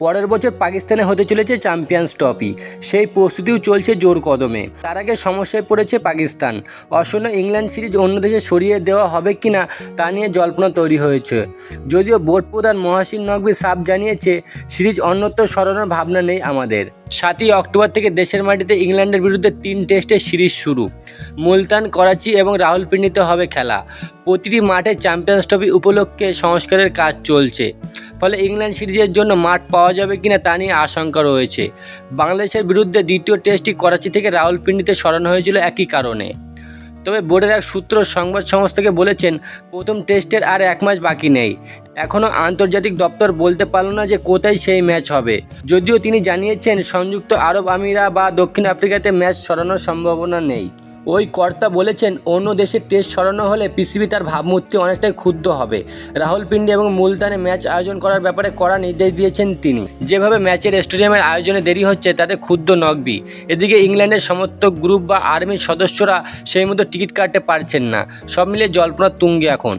পরের বছর পাকিস্তানে হতে চলেছে চ্যাম্পিয়ন্স ট্রফি। সেই প্রস্তুতিও চলছে জোর কদমে। তার আগে সমস্যায় পড়েছে পাকিস্তান। আসন্ন ইংল্যান্ড সিরিজ অন্য দেশে সরিয়ে দেওয়া হবে কি না তা নিয়ে জল্পনা তৈরি হয়েছে। যদিও বোর্ড প্রধান মহাসিন নকবি সাফ জানিয়েছে, সিরিজ অন্যত্র সরানোর ভাবনা নেই আমাদের। সাতই অক্টোবর থেকে দেশের মাটিতে ইংল্যান্ডের বিরুদ্ধে তিন টেস্টের সিরিজ শুরু। মুলতান করাচি এবং রাহুলপিন্ডিতে হবে খেলা। প্রতিটি মাঠে চ্যাম্পিয়ন্স ট্রফি উপলক্ষে সংস্কারের কাজ চলছে। ফলে ইংল্যান্ড সিরিজের জন্য মাঠ পাওয়া যাবে কিনা তা নিয়ে আশঙ্কা রয়েছে। বাংলাদেশের বিরুদ্ধে দ্বিতীয় টেস্টটি করাচি থেকে রাহুলপিন্ডিতে সরানো হয়েছিল একই কারণে। তবে বোর্ডের এক সূত্র সংবাদ সংস্থাকে বলেছেন, প্রথম টেস্টের আর এক মাস বাকি নেই। এখনও আন্তর্জাতিক দপ্তর বলতে পারল না যে কোথায় সেই ম্যাচ হবে। যদিও তিনি জানিয়েছেন, সংযুক্ত আরব আমিরা বা দক্ষিণ আফ্রিকাতে ম্যাচ সরানোর সম্ভাবনা নেই। ওই কর্তা বলেছেন, অন্য দেশে টেস্ট সরানো হলে পিসিবি তার ভাবমূর্তি অনেকটাই ক্ষুব্ধ হবে। রাহুল পিন্ডি এবং মুলতানে ম্যাচ আয়োজন করার ব্যাপারে কড়া নির্দেশ দিয়েছেন তিনি। যেভাবে ম্যাচের স্টেডিয়ামের আয়োজনে দেরি হচ্ছে, তাতে ক্ষুব্ধ নকবি। এদিকে ইংল্যান্ডের সমর্থক গ্রুপ বা আর্মির সদস্যরা সেই মতো টিকিট কাটতে পারছেন না। সব মিলিয়ে জল্পনা তুঙ্গে এখন।